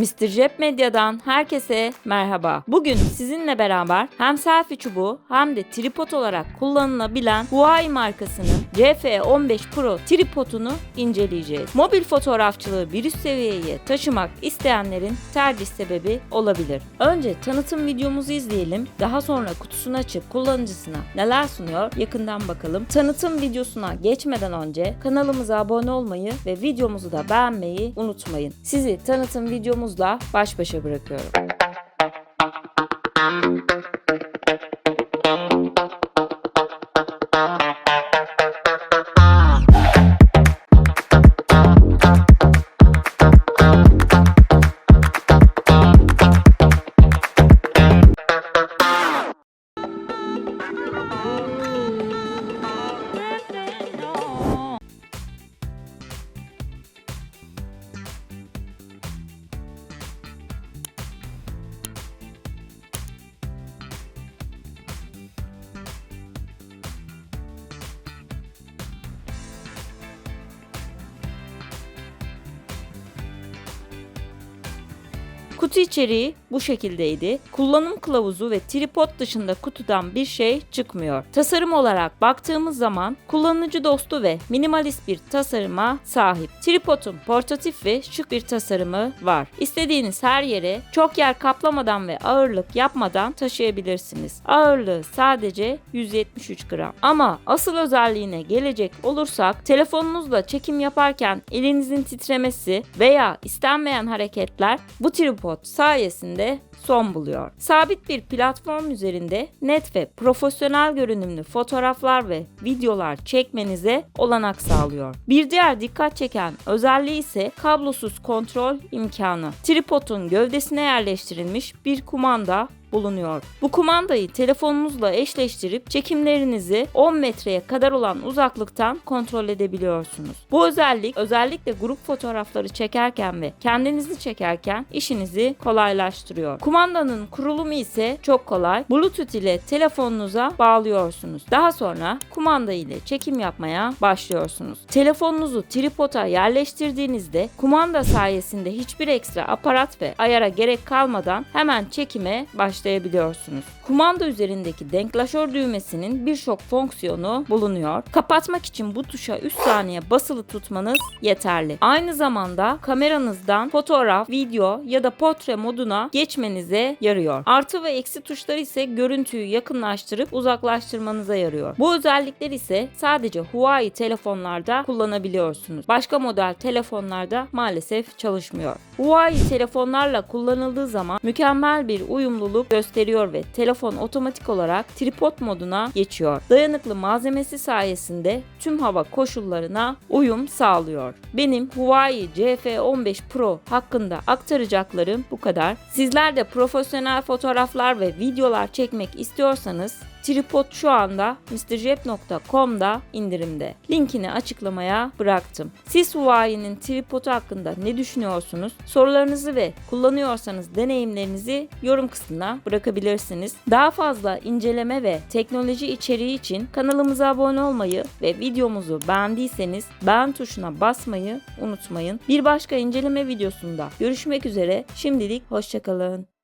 Mr. Jeb Medya'dan herkese merhaba. Bugün sizinle beraber hem selfie çubuğu hem de tripod olarak kullanılabilen Huawei markasının CF15 Pro tripodunu inceleyeceğiz. Mobil fotoğrafçılığı bir üst seviyeye taşımak isteyenlerin tercih sebebi olabilir. Önce tanıtım videomuzu izleyelim. Daha sonra kutusunu açıp kullanıcısına neler sunuyor yakından bakalım. Tanıtım videosuna geçmeden önce kanalımıza abone olmayı ve videomuzu da beğenmeyi unutmayın. Sizi tanıtım videomuzla baş başa bırakıyorum. Kutu içeriği bu şekildeydi. Kullanım kılavuzu ve tripod dışında kutudan bir şey çıkmıyor. Tasarım olarak baktığımız zaman kullanıcı dostu ve minimalist bir tasarıma sahip. Tripodun portatif ve şık bir tasarımı var. İstediğiniz her yere çok yer kaplamadan ve ağırlık yapmadan taşıyabilirsiniz. Ağırlığı sadece 173 gram. Ama asıl özelliğine gelecek olursak telefonunuzla çekim yaparken elinizin titremesi veya istenmeyen hareketler bu tripod sayesinde son buluyor. Sabit bir platform üzerinde net ve profesyonel görünümlü fotoğraflar ve videolar çekmenize olanak sağlıyor. Bir diğer dikkat çeken özelliği ise kablosuz kontrol imkanı. Tripodun gövdesine yerleştirilmiş bir kumanda bulunuyor. Bu kumandayı telefonunuzla eşleştirip çekimlerinizi 10 metreye kadar olan uzaklıktan kontrol edebiliyorsunuz. Bu özellik özellikle grup fotoğrafları çekerken ve kendinizi çekerken işinizi kolaylaştırıyor. Kumandanın kurulumu ise çok kolay. Bluetooth ile telefonunuza bağlıyorsunuz. Daha sonra kumanda ile çekim yapmaya başlıyorsunuz. Telefonunuzu tripoda yerleştirdiğinizde kumanda sayesinde hiçbir ekstra aparat ve ayara gerek kalmadan hemen çekime başlayabiliyorsunuz. Kumanda üzerindeki denklaşör düğmesinin birçok fonksiyonu bulunuyor. Kapatmak için bu tuşa 3 saniye basılı tutmanız yeterli. Aynı zamanda kameranızdan fotoğraf, video ya da portre moduna geçmenize yarıyor. Artı ve eksi tuşlar ise görüntüyü yakınlaştırıp uzaklaştırmanıza yarıyor. Bu özellikler ise sadece Huawei telefonlarda kullanabiliyorsunuz. Başka model telefonlarda maalesef çalışmıyor. Huawei telefonlarla kullanıldığı zaman mükemmel bir uyumluluk gösteriyor ve telefon otomatik olarak tripod moduna geçiyor. Dayanıklı malzemesi sayesinde tüm hava koşullarına uyum sağlıyor. Benim Huawei CF15 Pro hakkında aktaracaklarım bu kadar. Sizler de profesyonel fotoğraflar ve videolar çekmek istiyorsanız Tripod şu anda mrjep.com'da indirimde. Linkini açıklamaya bıraktım. Siz Huawei'nin tripodu hakkında ne düşünüyorsunuz? Sorularınızı ve kullanıyorsanız deneyimlerinizi yorum kısmına bırakabilirsiniz. Daha fazla inceleme ve teknoloji içeriği için kanalımıza abone olmayı ve videomuzu beğendiyseniz beğen tuşuna basmayı unutmayın. Bir başka inceleme videosunda görüşmek üzere. Şimdilik hoşçakalın.